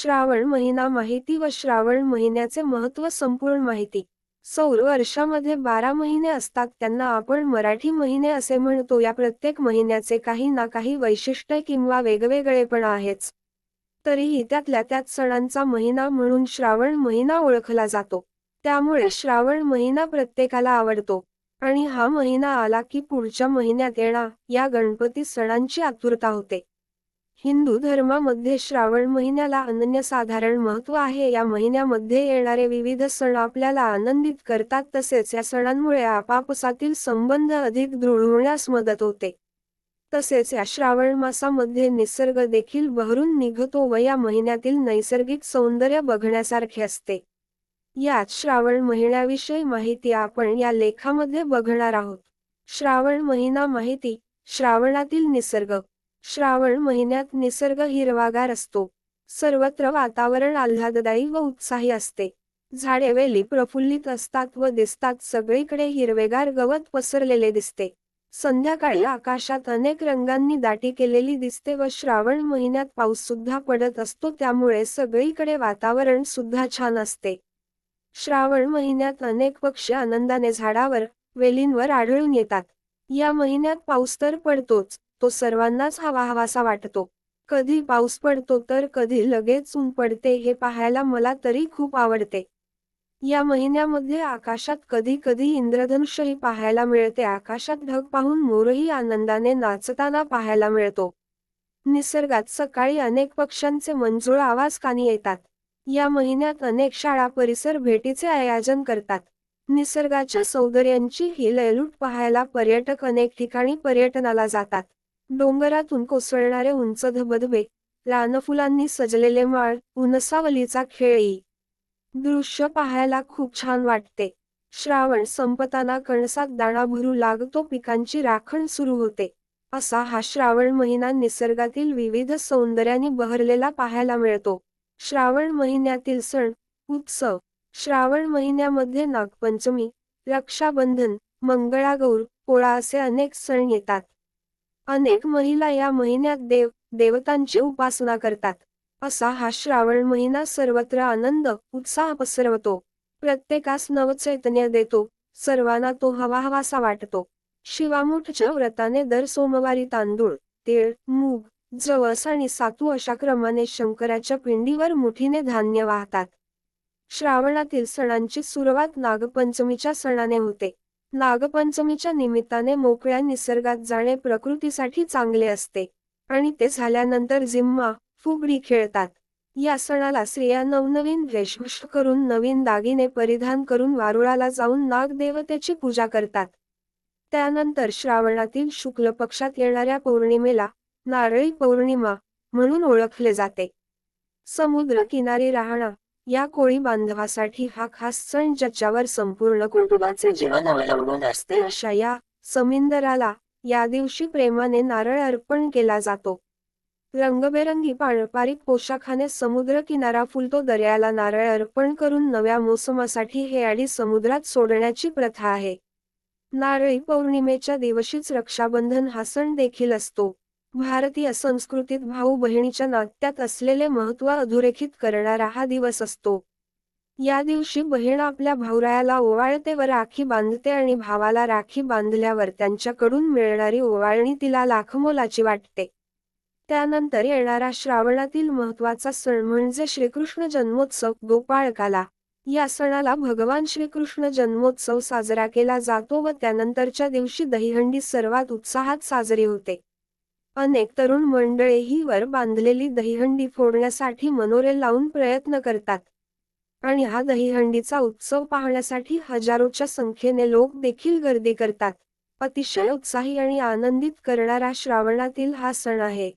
श्रावण महिना माहिती व श्रावण महिन्याचे महत्त्व संपूर्ण माहिती. सौर वर्षामध्ये बारा महिने असतात त्यांना आपण मराठी महिने असे म्हणतो. या प्रत्येक महिन्याचे काही ना काही वैशिष्ट्य किंवा वेगवेगळेपणा आहेच. तरीही त्यातल्या त्यात सणांचा महिना म्हणून श्रावण महिना ओळखला जातो. त्यामुळे श्रावण महिना प्रत्येकाला आवडतो. आणि हा महिना आला की पुढच्या महिन्यात येणार या गणपती सणांची आतुरता होते. हिंदू धर्मामध्ये श्रावण महिन्याला अनन्यसाधारण महत्त्व आहे. या महिन्यामध्ये येणारे विविध सण आपल्याला आनंदित करतात. तसेच या सणांमुळे आपापसातील संबंध अधिक दृढ होण्यास मदत होते. तसेच या श्रावण मासामध्ये निसर्ग देखील बहरून निघतो व या महिन्यातील नैसर्गिक सौंदर्य बघण्यासारखे असते. यात श्रावण महिन्याविषयी माहिती आपण या लेखामध्ये बघणार आहोत. श्रावण महिना माहिती श्रावणातील निसर्ग. श्रावण महिन्यात निसर्ग हिरवागार असतो. सर्वत्र वातावरण आल्हाददायी व उत्साही असते. झाडे वेली प्रफुल्लित असतात व दिसतात. सगळीकडे हिरवेगार गवत पसरलेले दिसते. संध्याकाळी आकाशात अनेक रंगांनी दाटी केलेली दिसते व श्रावण महिन्यात पाऊस सुद्धा पडत असतो. त्यामुळे सगळीकडे वातावरण सुद्धा छान असते. श्रावण महिन्यात अनेक पक्षी आनंदाने झाडावर वेलींवर आढळून येतात. या महिन्यात पाऊस तर पडतोच. तो सर्वांनाच हवा हवासा वाटतो. कधी पाऊस पडतो तर कधी लगेच ऊन पडते हे पाहायला मला तरी खूप आवडते. या महिन्यामध्ये आकाशात कधी कधी इंद्रधनुष्यही पाहायला मिळते. आकाशात ढग पाहून मोरही आनंदाने नाचताना पाहायला मिळतो. निसर्गात सकाळी अनेक पक्ष्यांचे मंजूळ आवाज कानी येतात. या महिन्यात अनेक शाळा परिसर भेटीचे आयोजन करतात. निसर्गाच्या सौंदर्यांची ही लयलूट पाहायला पर्यटक अनेक ठिकाणी पर्यटनाला जातात. डोंगरातून कोसळणारे उंच धबधबे रानफुलांनी सजलेले माळ उनसावलीचा खेळी. दृश्य पाहायला खूप छान वाटते. श्रावण संपताना कणसात दाणा भरू लागतो पिकांची राखण सुरू होते. असा हा श्रावण महिना निसर्गातील विविध सौंदर्याने बहरलेला पाहायला मिळतो. श्रावण महिन्यातील सण उत्सव. श्रावण महिन्यामध्ये नागपंचमी रक्षाबंधन मंगळागौर पोळा असे अनेक सण येतात. अनेक महिला या महिन्यात देव देवतांची उपासना करतात. असा हा श्रावण महिना सर्वत्र आनंद उत्साह पसरवतो. प्रत्येकास नवचैतन्य देतो. सर्वांना तो हवा हवासा वाटतो. शिवामुठच्या व्रताने दर सोमवारी तांदूळ तीळ मूग जवस आणि सातू अशा क्रमाने शंकराच्या पिंडीवर मुठीने धान्य वाहतात. श्रावणातील सणांची सुरुवात नागपंचमीच्या सणाने होते. नागपंचमीच्या निमित्ताने मोकळ्या निसर्गात जाणे प्रकृतीसाठी चांगले असते. आणि ते झाल्यानंतर जिम्मा फुगडी खेळतात. या सणाला स्त्रिया नवनवीन वेशभूष करून नवीन दागिने परिधान करून वारुळाला जाऊन नागदेवतेची पूजा करतात. त्यानंतर श्रावणातील शुक्ल पक्षात येणाऱ्या पौर्णिमेला नारळी पौर्णिमा म्हणून ओळखले जाते. समुद्र किनारी राहणं या कोळी बांधवासाठी हा खास सण ज्याच्यावर संपूर्ण कुटुंबाचे जीवन अवलंबून असते अशा या समिंदराला या दिवशी प्रेमाने नारळ अर्पण केला जातो. रंगबेरंगी पारंपरिक पोशाखाने समुद्र किनारा फुलतो दर्याला नारळ अर्पण करून नव्या मोसमासाठी हे आडी समुद्रात सोडण्याची प्रथा आहे. नारळी पौर्णिमेच्या दिवशीच रक्षाबंधन हा सण देखील असतो. भारतीय संस्कृतीत भाऊ बहिणीच्या नात्यात असलेले महत्त्व अधोरेखित करणारा हा दिवस असतो. या दिवशी बहीण आपल्या भाऊरायाला ओवाळते व राखी बांधते आणि भावाला राखी बांधल्यावर त्यांच्याकडून मिळणारी ओवाळणी तिला लाखमोलाची वाटते. त्यानंतर येणारा श्रावणातील महत्त्वाचा सण म्हणजे श्रीकृष्ण जन्मोत्सव गोपाळकाला. या सणाला भगवान श्रीकृष्ण जन्मोत्सव साजरा केला जातो व त्यानंतरच्या दिवशी दहीहंडी सर्वात उत्साहात साजरी होते. अनेक तरुण मंडळेही वर बांधलेली दहीहंडी फोडण्यासाठी मनोरे लावून प्रयत्न करतात. आणि हा दहीहंडीचा उत्सव पाहण्यासाठी हजारोच्या संख्येने लोक देखील गर्दी करतात. अतिशय उत्साही आणि आनंदित करणारा श्रावणातील हा सण आहे.